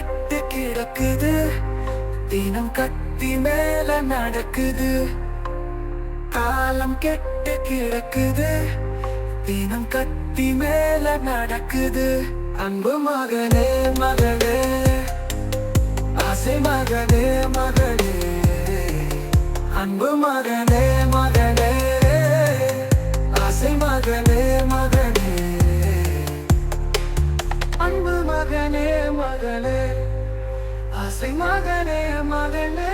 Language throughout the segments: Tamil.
கெட்டு கிடக்குது. தினம் கத்தி மேல நடக்குது. காலம் கெட்டு கிடக்குது. தினம் கத்தி மேல நடக்குது. அன்பு மகனே மகளே ஆசை மகனே மகளே அன்பு மகனே மகனே. ஆசை மகனே மகனே. அன்பு மகனே மகளே ஆசை மகனே மகனே.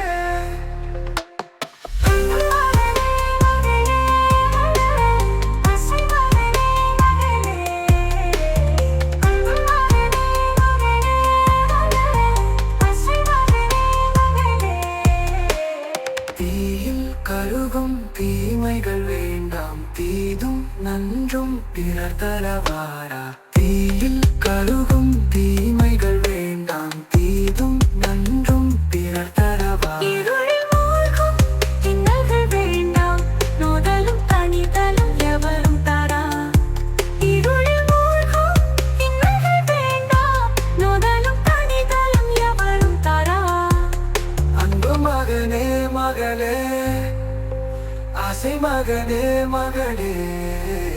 கருகும் தீமைகள் வேண்டாம் தீதும் நன்றும் பிறர் தரவாரா தீயில் கருகும் தீமைகள் மகளே ஆசை மகனே மகளே.